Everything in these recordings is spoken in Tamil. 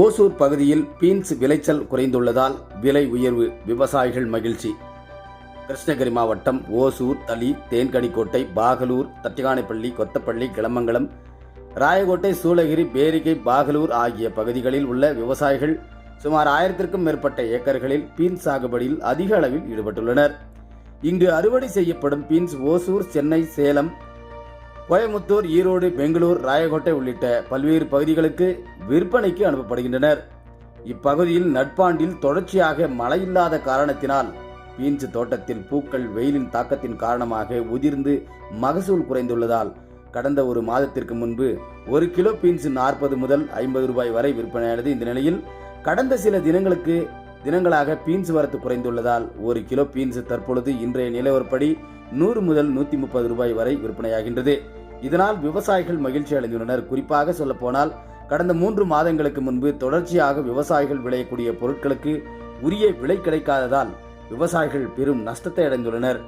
ஓசூர் பகுதியில் பீன்ஸ் விளைச்சல் குறைந்துள்ளதால் விலை உயர்வு விவசாயிகள் மகிழ்ச்சி. கிருஷ்ணகிரி மாவட்டம் ஓசூர் தளி தேன்கனிக்கோட்டை பாகலூர் தட்டிகானைப்பள்ளி கொத்தப்பள்ளி கிளமங்கலம் ராயகோட்டை சூளகிரி பேரிகை பாகலூர் ஆகிய பகுதிகளில் உள்ள விவசாயிகள் சுமார் ஆயிரத்திற்கும் மேற்பட்ட ஏக்கர்களில் பீன்ஸ் சாகுபடியில் அதிக அளவில் ஈடுபட்டுள்ளனர். இங்கு அறுவடை செய்யப்படும் பீன்ஸ் ஓசூர் சென்னை சேலம் கோயமுத்தூர் ஈரோடு பெங்களூர் ராயகோட்டை உள்ளிட்ட பல்வேறு பகுதிகளுக்கு விற்பனைக்கு அனுப்பப்படுகின்றனர். இப்பகுதியில் நட்பாண்டில் தொடர்ச்சியாக மழை இல்லாத காரணத்தினால் பீன்ஸ் தோட்டத்தில் பூக்கள் வெயிலின் தாக்கத்தின் காரணமாக உதிர்ந்து மகசூல் குறைந்துள்ளதால் கடந்த ஒரு மாதத்திற்கு முன்பு ஒரு கிலோ பீன்ஸ் நாற்பது முதல் ஐம்பது ரூபாய் வரை விற்பனையானது இந்த நிலையில் கடந்த சில தினங்களுக்கு தினங்களாக பீன்ஸ் வரத்து குறைந்துள்ளதால் ஒரு கிலோ பீன்ஸ் தற்பொழுது இன்றைய நிலவரப்படி நூறு முதல் நூற்றி முப்பது ரூபாய் வரை விற்பனையாகின்றது. இதனால் விவசாயிகள் மகிழ்ச்சி அடைந்துள்ளனர். குறிப்பாக சொல்லப்போனால் கடந்த மூன்று மாதங்களுக்கு முன்பு தொடர்ச்சியாக விவசாயிகள் விளையக்கூடிய பொருட்களுக்கு உரிய விலை கிடைக்காததால் விவசாயிகள் பெரும் நஷ்டத்தை அடைந்துள்ளனர்.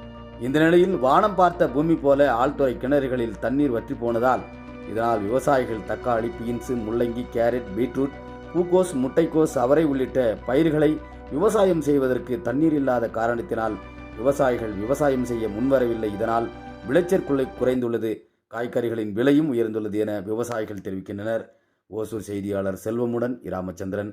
இந்த நிலையில் வானம் பார்த்த பூமி போல ஆழ்துறை கிணறுகளில் தண்ணீர் வற்றி போனதால் இதனால் விவசாயிகள் தக்காளி பீன்ஸ் முள்ளங்கி கேரட் பீட்ரூட் பூக்கோஸ் முட்டைக்கோஸ் அவரை உள்ளிட்ட பயிர்களை விவசாயம் செய்வதற்கு தண்ணீர் இல்லாத காரணத்தினால் விவசாயிகள் விவசாயம் செய்ய முன்வரவில்லை. இதனால் விளைச்சற்கொள்ளை குறைந்துள்ளது. காய்கறிகளின் விலையும் உயர்ந்துள்ளது என விவசாயிகள் தெரிவிக்கின்றனர். ஓசூர் செய்தியாளர் செல்வமுடன் இராமச்சந்திரன்.